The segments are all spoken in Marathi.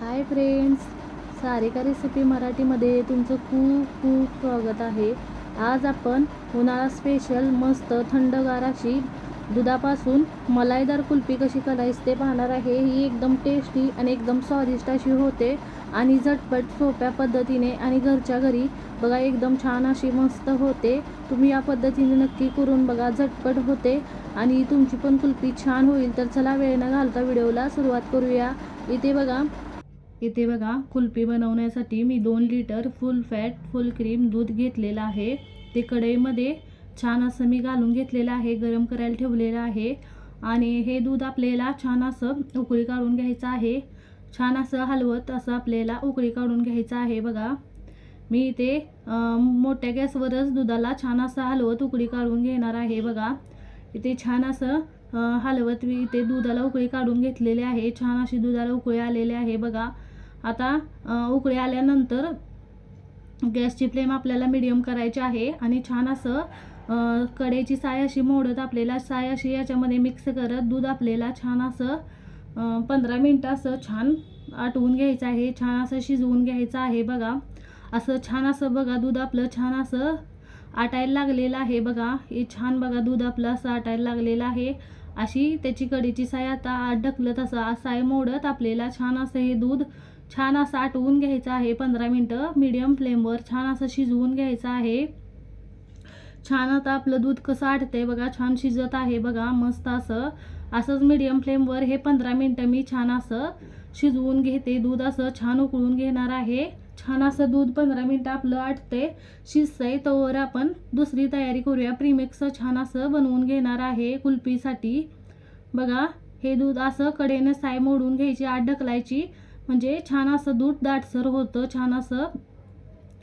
हाय फ्रेंड्स सारिका रेसिपी मराठीमध्ये तुमचं खूप खूप स्वागत आहे. आज आपण उन्हाळा स्पेशल मस्त थंडगार अशी दुधापासून मलाईदार कुल्फी कशी करायची ते पाहणार आहे. ही एकदम टेस्टी आणि एकदम स्वादिष्ट अशी होते आणि झटपट सोप्या पद्धतीने आणि घरच्या घरी बघा एकदम छान अशी मस्त होते. तुम्ही या पद्धतीने नक्की करून बघा झटपट होते आणि तुमची पण कुल्फी छान होईल. तर चला वेळ न घालता व्हिडिओला सुरुवात करूया. इथे बघा इथे बघा कुल्फी बनवण्यासाठी मी दोन litre full fat full cream दूध घेतलेलं आहे. ते कढईमध्ये छान असं मी घालून घेतलेलं आहे गरम करायला ठेवलेलं आहे. आणि हे दूध आपल्याला छान असं उकळी काढून घ्यायचं आहे. छान असं हलवत असं आपल्याला उकळी काढून घ्यायचं आहे बघा. मी इथे मोठ्या गॅसवरच दुधाला छान असं हलवत उकळी काढून घेणार आहे बघा. इथे छान असं हलवत मी इथे दुधाला उकळी काढून घेतलेले आहे. छान अशी दुधाला उकळी आलेली आहे बघा. आता उकळी आल्यानंतर गॅसची फ्लेम आपल्याला मिडियम करायची आहे आणि छान असं कडेची साय अशी मोडत आपल्याला साय अशी याच्यामध्ये मिक्स करत दूध आपल्याला छान असं पंधरा मिनटं असं छान आटवून घ्यायचं आहे छान असं शिजवून घ्यायचं आहे बघा. असं छान असं बघा दूध आपलं छान असं आटायला लागलेलं आहे बघा. हे छान बघा दूध आपलं असं आटायला लागलेलं आहे. अशी त्याची कडीची साय आता आत ढकलत असं साय मोडत आपल्याला छान असं हे दूध छान असं आटवून घ्यायचं आहे पंधरा मिनटं. मीडियम फ्लेमवर छान असं शिजवून घ्यायचं आहे. छान आता आपलं दूध कसं आटतंय बघा छान शिजत आहे बघा मस्त असं. असंच मीडियम फ्लेमवर हे पंधरा मिनटं मी छान असं शिजवून घेते. दूध असं छान उकळून घेणार आहे. छान असं दूध पंधरा मिनटं आपलं आटते शिजतंय तोवर आपण दुसरी तयारी करूया. प्रीमिक्स छान असं बनवून घेणार आहे कुल्फीसाठी. बघा हे दूध असं कडेनं साय मोडून घ्यायची आत ढकलायची. म्हणजे छान असं दूध दाटसर होतं छान असं.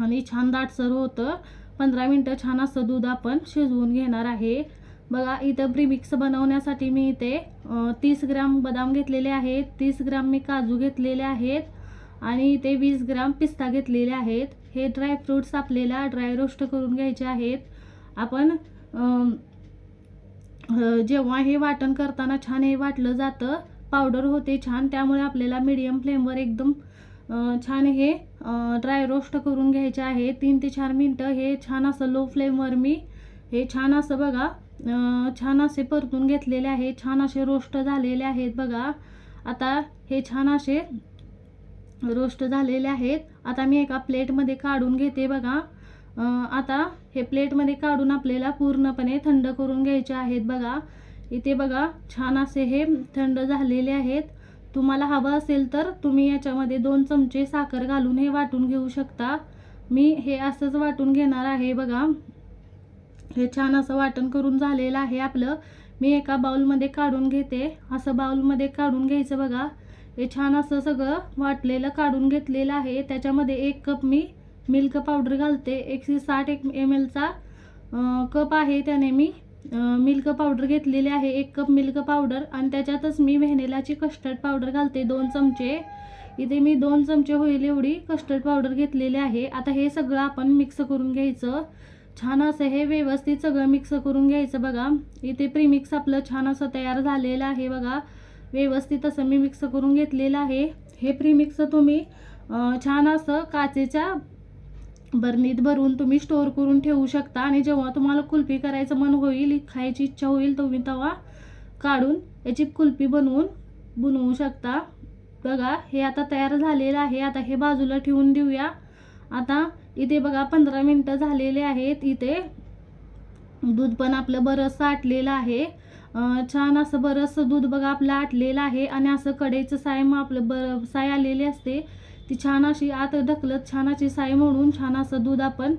आणि छान दाटसर होतं. पंधरा मिनटं छान असं दूध आपण शिजवून घेणार आहे. बघा इथं प्रीमिक्स बनवण्यासाठी मी इथे तीस ग्राम बदाम घेतलेले आहेत. तीस ग्राम मी काजू घेतलेले आहेत. आणि इथे वीस ग्राम पिस्ता घेतलेले आहेत. हे ड्रायफ्रूट्स आपल्याला ड्राय रोस्ट करून घ्यायचे आहेत. आपण जेव्हा हे वाटण करताना छान हे वाटलं जातं पावडर होते छान. त्यामुळे आपल्याला मीडियम फ्लेमवर एकदम छान हे ड्राय रोस्ट करून घ्यायचे आहे. तीन ते चार मिनटं हे छान असं लो फ्लेमवर मी हे छान असं बघा छान असे परतून घेतलेले आहे. छान असे रोस्ट झालेले आहेत बघा. आता हे छान असे रोस्ट झालेले आहेत. आता मी एका प्लेटमध्ये काढून घेते बघा. आता हे प्लेटमध्ये काढून आपल्याला पूर्णपणे थंड करून घ्यायचे आहेत बघा. इथे बघा छान असे हे थंड झालेले आहेत. तुम्हाला हवं असेल तर तुम्ही याच्यामध्ये दोन चमचे साखर घालून हे वाटून घेऊ शकता. मी हे असंच वाटून घेणार आहे बघा. हे छान असं वाटण करून झालेलं आहे आपलं. मी एका बाउलमध्ये काढून घेते. असं बाउलमध्ये काढून घ्यायचं बघा. हे छान असं सगळं वाटलेलं काढून घेतलेलं आहे. त्याच्यामध्ये एक कप मी मिल्क पावडर घालते. एकशे साठ एक एम एलचा कप आहे त्याने मी. मिल्क पावडर घेतलेली आहे एक कप मिल्क पावडर आणि त्याच्यातच मी व्हॅनिलाची कस्टर्ड पावडर घालते दोन चमचे. इथे मी दोन चमचे होईल एवढी कस्टर्ड पावडर घेतलेली आहे. आता हे सगळं आपण मिक्स करून घ्यायचं. छान असं हे व्यवस्थित सगळं मिक्स करून घ्यायचं बघा. इथे प्रीमिक्स आपलं छान असं तयार झालेलं आहे बघा. व्यवस्थित असं मी मिक्स करून घेतलेलं आहे. हे प्रीमिक्स तुम्ही छान असं काचेच्या बरणीत भरून तुम्ही स्टोअर करून ठेवू शकता आणि जेव्हा तुम्हाला कुल्फी करायचं मन होईल खायची इच्छा होईल तुम्ही तेव्हा काढून याची कुल्फी बनवून बनवू शकता. बघा हे आता तयार झालेलं आहे. आता हे बाजूला ठेवून देऊया. आता इथे बघा पंधरा मिनटं झालेले आहेत. इथे दूध पण आपलं बरंचसं आटलेलं आहे. छान असं बरंचसं दूध बघा आपलं आटलेलं आहे. आणि असं कढईचं साय मग आपलं बर साय आलेली असते. ती छान अशी आत ढकलत छान अशी साय म्हणून छान असं दूध आपण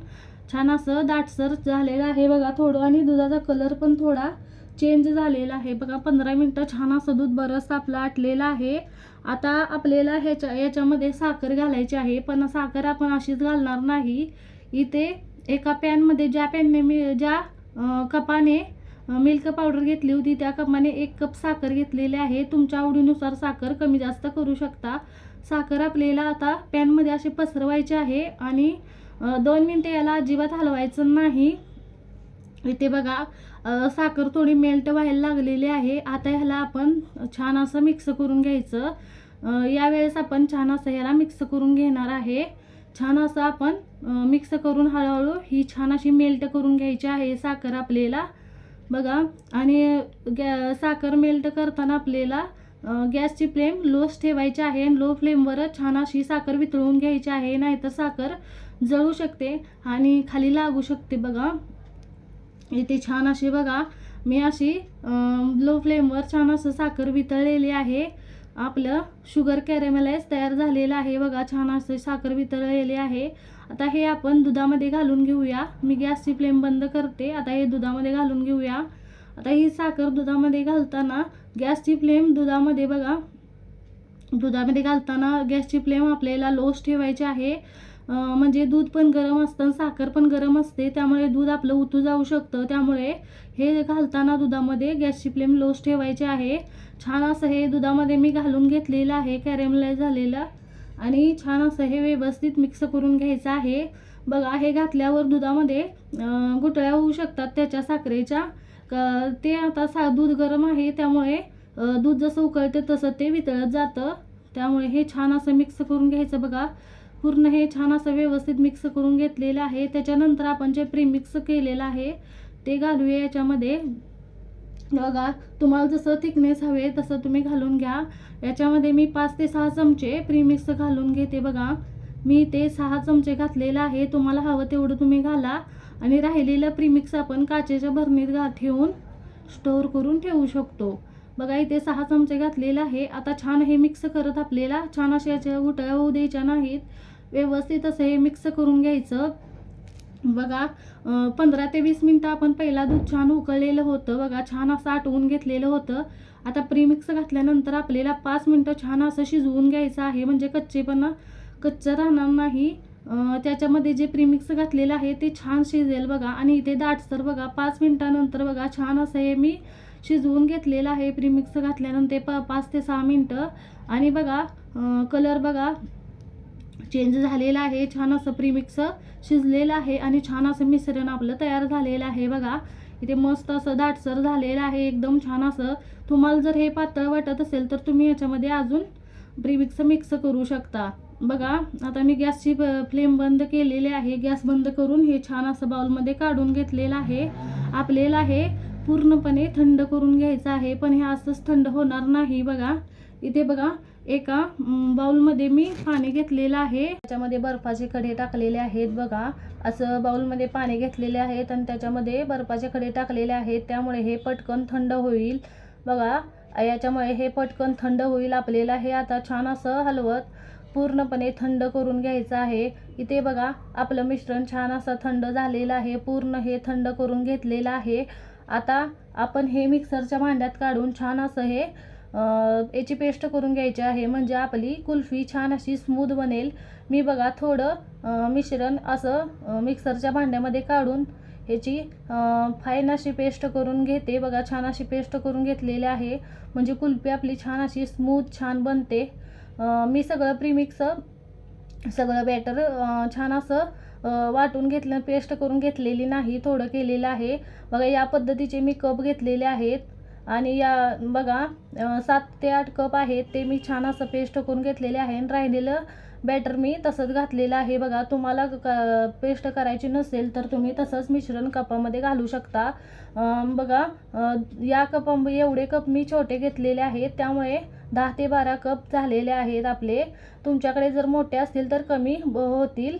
छान असं दाटसर झालेलं आहे बघा थोडं आणि दुधाचा कलर पण थोडा चेंज झालेला आहे. बघा पंधरा मिनटं छान असं दूध बरंच आपलं आटलेलं आहे. आता आपल्याला ह्याच्या याच्यामध्ये साखर घालायची आहे. पण साखर आपण अशीच घालणार नाही. इथे एका पॅनमध्ये ज्या पॅनने मी ज्या कपाने मिल्क पावडर घेतली होती त्या कपाने एक कप साखर घेतलेली आहे. तुमच्या आवडीनुसार साखर कमी जास्त करू शकता. साखर आपल्याला आता पॅनमध्ये असे पसरवायचे आहे आणि दोन मिनटं याला अजिबात हलवायचं नाही. इथे बघा साखर थोडी मेल्ट व्हायला लागलेली आहे. आता ह्याला आपण छान असं मिक्स करून घ्यायचं. यावेळेस आपण छान असं ह्याला मिक्स करून घेणार आहे. छान असं आपण मिक्स करून हळूहळू ही छान अशी मेल्ट करून घ्यायची आहे साखर आपल्याला. बघा आणि गॅ साखर मेल्ट करताना आपल्याला गॅसची फ्लेम लोच ठेवायची आहे. लो फ्लेमवरच छान अशी साखर वितळून घ्यायची आहे. नाहीतर साखर जळू शकते आणि खाली लागू शकते बघा. इथे छान अशी बघा. मी अशी लो फ्लेमवर छान असं साखर वितळलेली आहे. आपलं शुगर कॅरेमलाइज तयार झालेलं आहे बघा. छान असं साखर वितळलेली आहे. आता हे आपण दुधामध्ये घालून घेऊया. मी गॅसची फ्लेम बंद करते. आता हे दुधामध्ये घालून घेऊया. आता ही साखर दुधामध्ये घालताना गॅसची फ्लेम दुधामध्ये बघा. दुधामध्ये घालताना गॅसची फ्लेम आपल्याला लोच ठेवायची आहे. म्हणजे दूध पण गरम असतं आणि साखर पण गरम असते. त्यामुळे दूध आपलं उतू जाऊ शकतं. त्यामुळे हे घालताना दुधामध्ये गॅसची फ्लेम लोच ठेवायची आहे. छान असं हे दुधामध्ये मी घालून घेतलेलं आहे. कॅरेमलाइज झालेलं. आणि छान असं हे व्यवस्थित मिक्स करून घ्यायचं आहे. बघा हे घातल्यावर दुधामध्ये गुटळ्या होऊ शकतात त्याच्या साखरेच्या. क- ते आता सा दूध गरम आहे त्यामुळे दूध जसं उकळते तसं ते वितळत जातं. त्यामुळे हे छान असं मिक्स करून घ्यायचं बघा. पूर्ण हे छान असं व्यवस्थित मिक्स करून घेतलेलं आहे. त्याच्यानंतर आपण जे प्रीमिक्स केलेलं आहे ते घालूया याच्यामध्ये. बघा तुम्हाला जसं थिकनेस हवे तसं तुम्ही घालून घ्या. याच्यामध्ये मी पाच ते सहा चमचे प्रीमिक्स घालून घेते बघा. मी ते सहा चमचे घातलेलं आहे. तुम्हाला हवं तेवढं तुम्ही घाला. आणि राहिलेलं प्रीमिक्स आपण काचेच्या भरणीत घा ठेवून स्टोअर करून ठेवू शकतो. बघा इथे सहा चमचे घातलेलं आहे. आता छान हे मिक्स करत आपल्याला छान अशा याच्या उटळ्या होऊ द्यायच्या नाहीत. व्यवस्थित असं हे मिक्स करून घ्यायचं. बघा पंधरा ते वीस मिनटं आपण पहिला दूध छान उकळलेलं होतं. बघा छान असं आटवून घेतलेलं होतं. आता प्रीमिक्स घातल्यानंतर आपल्याला पाच मिनटं छान असं शिजवून घ्यायचं आहे. म्हणजे कच्चेपणा कच्चं राहणार नाही. त्याच्यामध्ये जे प्रीमिक्स घातलेलं आहे ते छान शिजेल बघा. आणि इथे दाटसर बघा पाच मिनटानंतर बघा छान असं हे मी शिजवून घेतलेलं आहे. प्रीमिक्स घातल्यानंतर प पाच ते सहा मिनटं. आणि बघा कलर बघा चेंज झालेला आहे. छान असं प्रीमिक्स शिजलेलं आहे आणि छान असं मिश्रण आपलं तयार झालेलं आहे बघा. इथे मस्त असं दाटसर झालेलं आहे. एकदम छान असं. तुम्हाला जर हे पातळ वाटत असेल तर तुम्ही याच्यामध्ये अजून प्रीमिक्स मिक्स करू शकता. बघा आता मी गॅसची फ्लेम बंद केलेली आहे. गॅस बंद करून हे छान असं बाउलमध्ये काढून घेतलेलं आहे. आपलेलं आहे पूर्णपणे थंड करून घ्यायचं आहे. पण हे असंच थंड होणार नाही बघा. इथे बघा एका बाउलमध्ये मी पाणी घेतलेलं आहे. त्याच्यामध्ये बर्फाचे खडे टाकलेले आहेत बघा. असं बाउलमध्ये पाणी घेतलेले आहेत आणि त्याच्यामध्ये बर्फाचे खडे टाकलेले आहेत. त्यामुळे हे पटकन थंड होईल. बघा याच्यामुळे हे पटकन थंड होईल. आपल्याला हे आता छान असं हलवत पूर्णपणे थंड करून घ्यायचं आहे. इथे बघा आपलं मिश्रण छान असं थंड झालेलं आहे. पूर्ण हे थंड करून घेतलेलं आहे. आता आपण हे मिक्सरच्या भांड्यात काढून छान असं हे याची पेस्ट करून घ्यायची आहे. म्हणजे आपली कुल्फी छान अशी स्मूथ बनेल. मी बघा थोडं मिश्रण असं मिक्सरच्या भांड्यामध्ये काढून ह्याची फाईन अशी पेस्ट करून घेते. बघा छान अशी पेस्ट करून घेतलेली आहे. म्हणजे कुल्फी आपली छान अशी स्मूथ छान बनते. मी सगळं प्रीमिक्स सगळं बॅटर छान असं वाटून घेतलं पेस्ट करून घेतलेली नाही थोडं केलेलं आहे. बघा या पद्धतीचे मी कप घेतलेले आहेत. आणि या बघा सात ते आठ कप आहेत. ते मी छान असं पेस्ट करून घेतलेले आहे. आणि राहिलेलं बॅटर मी तसंच घातलेलं आहे. बघा तुम्हाला क पेस्ट करायची नसेल तर तुम्ही तसंच मिश्रण कपामध्ये घालू शकता. बघा या कपा एवढे कप मी छोटे घेतलेले आहेत. त्यामुळे दहा ते बारा कप झालेले आहेत आपले. तुमच्याकडे जर मोठे असतील तर कमी ब- होतील.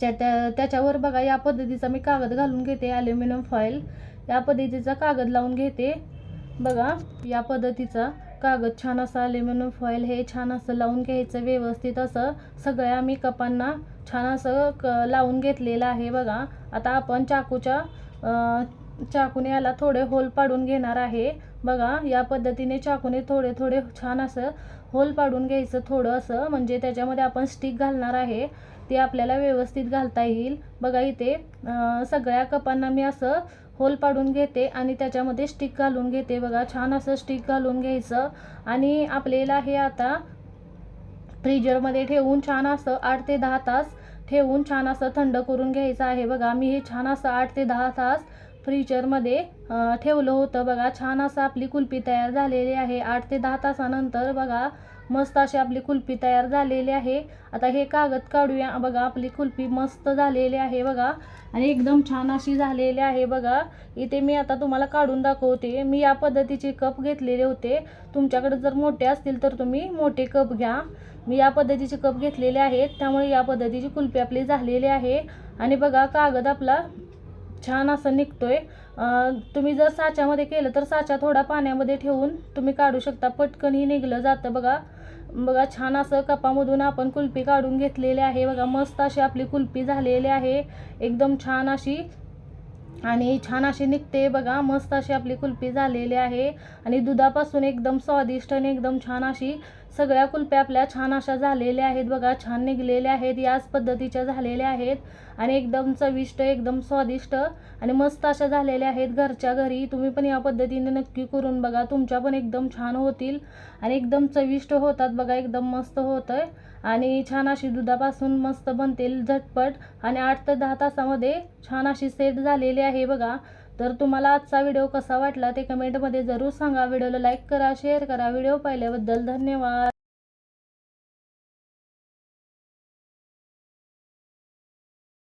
त्या त्या- त्याच्यावर बघा या पद्धतीचा मी कागद घालून घेते ॲल्युमिनियम फॉईल या पद्धतीचा कागद लावून घेते. बघा या पद्धतीचा कागद छान असा ॲल्युमिनियम फॉईल हे छान असं लावून घ्यायचं व्यवस्थित असं. सगळ्या मी कपांना छान असं क लावून घेतलेलं आहे बघा. आता आपण चाकूच्या चाकूने याला थोडे होल पाडून घेणार आहे. बघा या पद्धतीने चाकूने थोडे थोडे छान असं होल पाडून घ्यायचं थोडं असं म्हणजे त्याच्यामध्ये आपण स्टिक घालणार आहे ते आपल्याला व्यवस्थित घालता येईल. बघा इथे सगळ्या कपांना मी असं होल पाडून घेते आणि त्याच्यामध्ये स्टिक घालून घेते. बघा छान असं स्टिक घालून घ्यायचं. आणि आपल्याला हे आता फ्रीजरमध्ये ठेवून छान असं आठ ते दहा तास ठेवून छान असं थंड करून घ्यायचं आहे. बघा मी हे छान असं आठ ते दहा तास फ्रीजरमध्ये ठेवलं होतं. बघा छान असं आपली कुल्फी तयार झालेली आहे. आठ ते दहा तासानंतर बघा मस्त अशी आपली कुल्फी तयार झालेली आहे. आता हे कागद काढूया. बघा आपली कुल्फी मस्त झालेली आहे बघा. आणि एकदम छान अशी झालेली आहे बघा. इथे मी आता तुम्हाला काढून दाखवते. मी या पद्धतीचे कप घेतलेले होते. तुमच्याकडे जर मोठे असतील तर तुम्ही मोठे कप घ्या. मी या पद्धतीचे कप घेतलेले आहेत. त्यामुळे या पद्धतीची कुल्फी आपली झालेली आहे. आणि बघा कागद आपला छान असं निघतोय. तुम्ही जर साच्यामध्ये केलं तर साचा थोडा पाण्यामध्ये ठेवून तुम्ही काढू शकता. पटकनही निघलं जातं बघा. बघा छान असं कपामधून आपण कुल्फी काढून घेतलेली आहे. बघा मस्त अशी आपली कुल्फी झालेली आहे. एकदम छान अशी. आणि छान अशी निघते बघा. मस्त अशी आपली कुल्फी झालेली आहे. आणि दुधापासून एकदम स्वादिष्ट आणि एकदम छान अशी सगळ्या कुल्प्या आपल्या छान अशा झालेल्या आहेत बघा छान निघलेल्या आहेत याच पद्धतीच्या झालेल्या आहेत आणि एकदम चविष्ट एकदम स्वादिष्ट आणि मस्त अशा झालेल्या आहेत घरच्या घरी. तुम्ही पण या पद्धतीने नक्की करून बघा तुमच्या पण एकदम छान होतील आणि एकदम चविष्ट होतात बघा एकदम मस्त होतं आणि छान अशी दुधापासून मस्त बनतील झटपट आणि आठ ते दहा तासामध्ये छान अशी सेट झालेली आहे बघा. तर तुम्हाला आजचा व्हिडिओ कसा वाटला ते कमेंटमध्ये जरूर सांगा. व्हिडिओला लाईक करा शेअर करा. व्हिडिओ पाहिल्याबद्दल धन्यवाद.